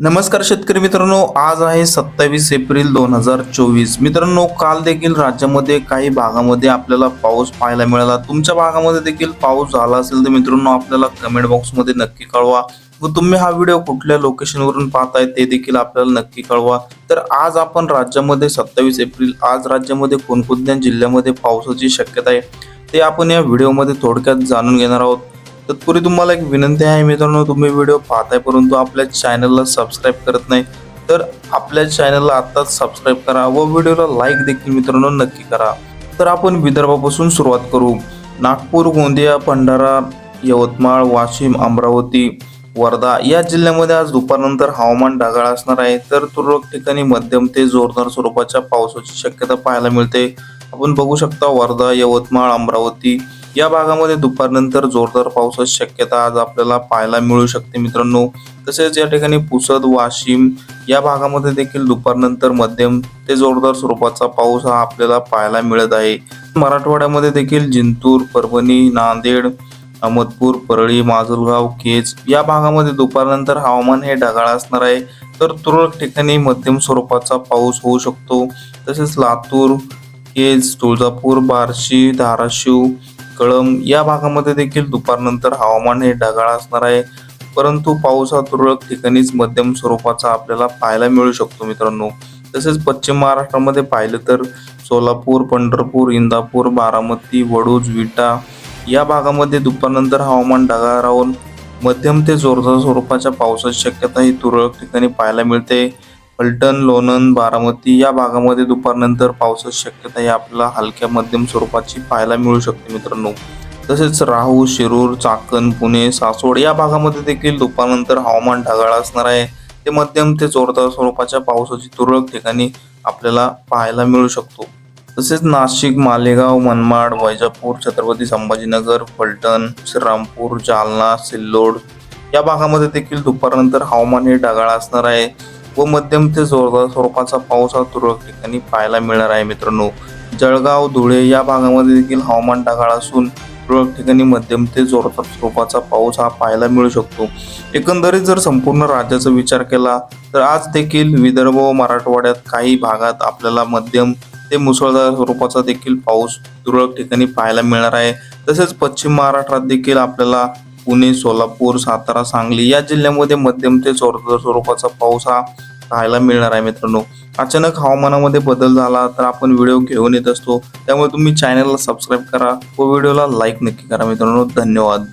नमस्कार शेतकरी मित्रांनो आज आहे सत्तावीस एप्रिल दोन हजार चोवीस. मित्रांनो काल देखील राज्यामध्ये काही भागामध्ये आपल्याला पाऊस पाहायला मिळाला. तुमच्या भागामध्ये देखील पाऊस झाला असेल तर मित्रांनो आपल्याला कमेंट बॉक्समध्ये नक्की कळवा. व तुम्ही हा व्हिडिओ कुठल्या लोकेशनवरून पाहताय ते देखील आपल्याला नक्की कळवा. तर आज आपण राज्यामध्ये सत्तावीस एप्रिल आज राज्यामध्ये कोणकोणत्या जिल्ह्यामध्ये पावसाची शक्यता आहे ते आपण या व्हिडिओमध्ये थोडक्यात जाणून घेणार आहोत. तत्पूर्वी तुम्हाला एक विनंती आहे मित्रांनो तुम्ही व्हिडिओ पाहताय परंतु आपल्या चॅनलला सबस्क्राईब करत नाही तर आपल्या चॅनलला आत्ताच सबस्क्राईब करा व व्हिडिओला लाईक देखील मित्रांनो नक्की करा. तर आपण विदर्भापासून सुरुवात करू. नागपूर गोंदिया भंडारा यवतमाळ वाशिम अमरावती वर्धा या जिल्ह्यामध्ये आज दुपारनंतर हवामान ढगाळ असणार आहे. तर तुरळक ठिकाणी मध्यम ते जोरदार स्वरूपाच्या पावसाची शक्यता पाहायला मिळते. आपण बघू शकता वर्धा यवतमाळ अमरावती या भागामध्ये दुपारनंतर जोरदार पावसाची शक्यता आज आपल्याला पाहायला मिळू शकते मित्रांनो. तसेच या ठिकाणी पुसद वाशिम या भागामध्ये देखील दुपारनंतर मध्यम ते जोरदार स्वरूपाचा पाऊस हा आपल्याला पाहायला मिळत आहे. मराठवाड्यामध्ये देखील जिंतूर परभणी नांदेड अहमदपूर परळी माजलगाव केज या भागामध्ये दुपारनंतर हवामान हे ढगाळ असणार आहे. तर तुरळक ठिकाणी मध्यम स्वरूपाचा पाऊस होऊ शकतो. तसेच लातूर केज तुळजापूर बार्शी धाराशिव कळंब या भागामध्ये देखील दुपारनंतर हवामान हे ढगाळ असणार आहे. परंतु पाऊस हा तुरळक ठिकाणीच मध्यम स्वरूपाचा आपल्याला पाहायला मिळू शकतो मित्रांनो. तसेच पश्चिम महाराष्ट्रामध्ये पाहिलं तर सोलापूर पंढरपूर इंदापूर बारामती वडूज विटा या भागामध्ये दुपारनंतर हवामान ढगाळ राहून मध्यम ते जोरदार स्वरूपाच्या पावसाची शक्यता ही तुरळक ठिकाणी पाहायला मिळते. फलटण लोणंद बारामती या भागामध्ये दुपारनंतर पावसाची शक्यता ही आपल्याला हलक्या मध्यम स्वरूपाची पाहायला मिळू शकते मित्रांनो. तसेच राहू शिरूर चाकण पुणे सासवड या भागामध्ये देखील दुपारनंतर हवामान ढगाळ असणार आहे. ते मध्यम ते जोरदार स्वरूपाच्या पावसाची तुरळक ठिकाणी आपल्याला पाहायला मिळू शकतो. तसेच नाशिक मालेगाव मनमाड वैजापूर छत्रपती संभाजीनगर फलटण श्रीरामपूर जालना सिल्लोड या भागामध्ये देखील दुपारनंतर हवामान हे ढगाळ असणार आहे. व मध्यम ते जोरदार स्वरूपाचा पाऊस हा तुरळक ठिकाणी पाहायला मिळणार आहे मित्रांनो. जळगाव धुळे या भागामध्ये देखील हवामान ढगाळ असून तुरळक ठिकाणी मध्यम ते जोरदार स्वरूपाचा पाऊस हा पाहायला मिळू शकतो. एकंदरीत जर संपूर्ण राज्याचा विचार केला तर आज देखील विदर्भ व मराठवाड्यात काही भागात आपल्याला मध्यम ते मुसळधार स्वरूपाचा देखील पाऊस तुरळक ठिकाणी पाहायला मिळणार आहे. तसेच पश्चिम महाराष्ट्रात देखील आपल्याला पुणे सोलापूर सातारा सांगली या जिल्ह्यामध्ये मध्यम ते जोरदार स्वरूपाचा पाऊस हा पाहायला मिळणार आहे मित्रांनो. अचानक हवामानामध्ये बदल झाला तर आपण व्हिडिओ घेऊन येत असतो. त्यामुळे तुम्ही चॅनलला सबस्क्राईब करा व व्हिडिओला लाईक नक्की करा मित्रांनो. धन्यवाद.